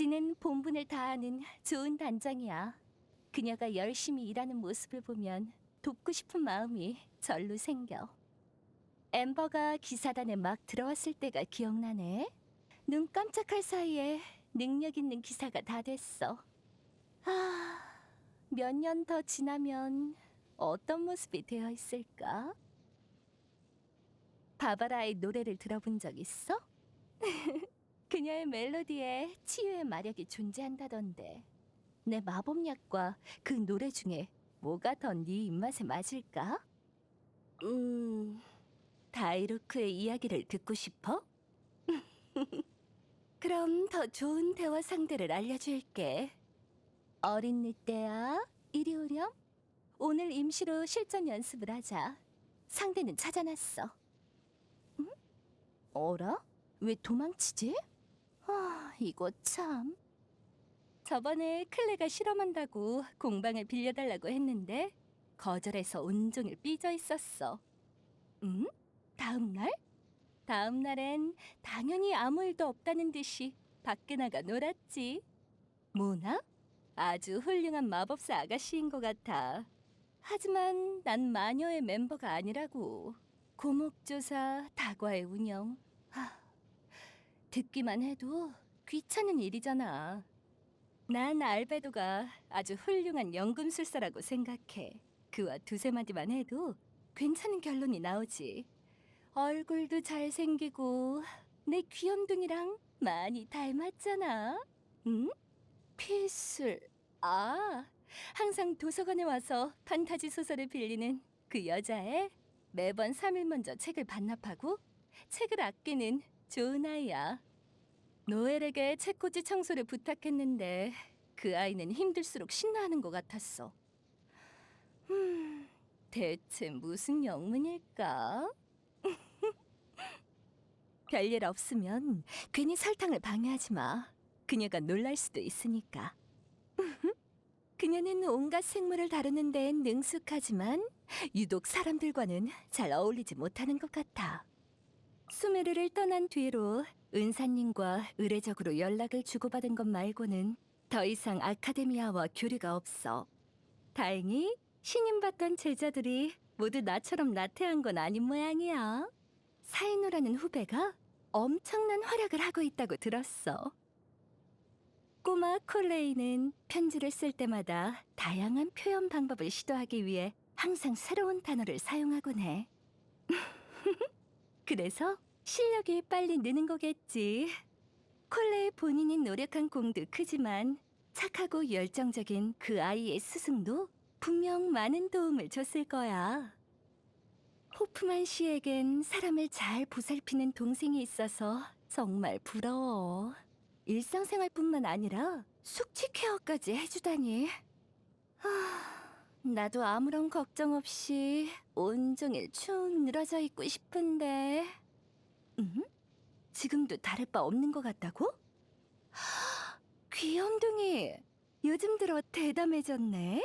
지는 본분을 다하는 좋은 단장이야. 그녀가 열심히 일하는 모습을 보면 돕고 싶은 마음이 절로 생겨. 엠버가 기사단에 막 들어왔을 때가 기억나네. 눈 깜짝할 사이에 능력 있는 기사가 다 됐어. 아, 몇 년 더 지나면 어떤 모습이 되어 있을까? 바바라의 노래를 들어본 적 있어? 그녀의 멜로디에 치유의 마력이 존재한다던데. 내 마법약과 그 노래 중에 뭐가 더 네 입맛에 맞을까? 음, 다이루크의 이야기를 듣고 싶어? 그럼 더 좋은 대화 상대를 알려줄게. 어린 늑대야, 이리 오렴. 오늘 임시로 실전 연습을 하자. 상대는 찾아놨어. 응? 어라? 왜 도망치지? 아, 이거 참. 저번에 클레가 실험한다고 공방을 빌려달라고 했는데 거절해서 온종일 삐져 있었어. 응? 다음 날? 다음 날엔 당연히 아무 일도 없다는 듯이 밖에 나가 놀았지. 뭐나? 아주 훌륭한 마법사 아가씨인 것 같아. 하지만 난 마녀의 멤버가 아니라고. 고목조사, 다과의 운영. 하, 듣기만 해도 귀찮은 일이잖아. 난 알베도가 아주 훌륭한 연금술사라고 생각해. 그와 두세 마디만 해도 괜찮은 결론이 나오지. 얼굴도 잘생기고 내 귀염둥이랑 많이 닮았잖아. 응? 필술. 아, 항상 도서관에 와서 판타지 소설을 빌리는 그 여자애. 매번 3일 먼저 책을 반납하고 책을 아끼는 좋은 아이야. 노엘에게 책꽂이 청소를 부탁했는데 그 아이는 힘들수록 신나하는 것 같았어. 음, 대체 무슨 영문일까? 별일 없으면 괜히 설탕을 방해하지 마. 그녀가 놀랄 수도 있으니까. 그녀는 온갖 생물을 다루는 데엔 능숙하지만 유독 사람들과는 잘 어울리지 못하는 것 같아. 수메르를 떠난 뒤로 은사님과 의례적으로 연락을 주고받은 것 말고는 더 이상 아카데미아와 교류가 없어. 다행히 신임받던 제자들이 모두 나처럼 나태한 건 아닌 모양이야. 사이노라는 후배가 엄청난 활약을 하고 있다고 들었어. 꼬마 콜레이는 편지를 쓸 때마다 다양한 표현 방법을 시도하기 위해 항상 새로운 단어를 사용하곤 해. 그래서 실력이 빨리 느는 거겠지. 콜레이 본인이 노력한 공도 크지만 착하고 열정적인 그 아이의 스승도 분명 많은 도움을 줬을 거야. 호프만 씨에겐 사람을 잘 보살피는 동생이 있어서 정말 부러워. 일상생활뿐만 아니라 숙취 케어까지 해주다니. 하, 나도 아무런 걱정 없이 온종일 축 늘어져 있고 싶은데. 음? 지금도 다를 바 없는 것 같다고? 하, 귀염둥이, 요즘 들어 대담해졌네.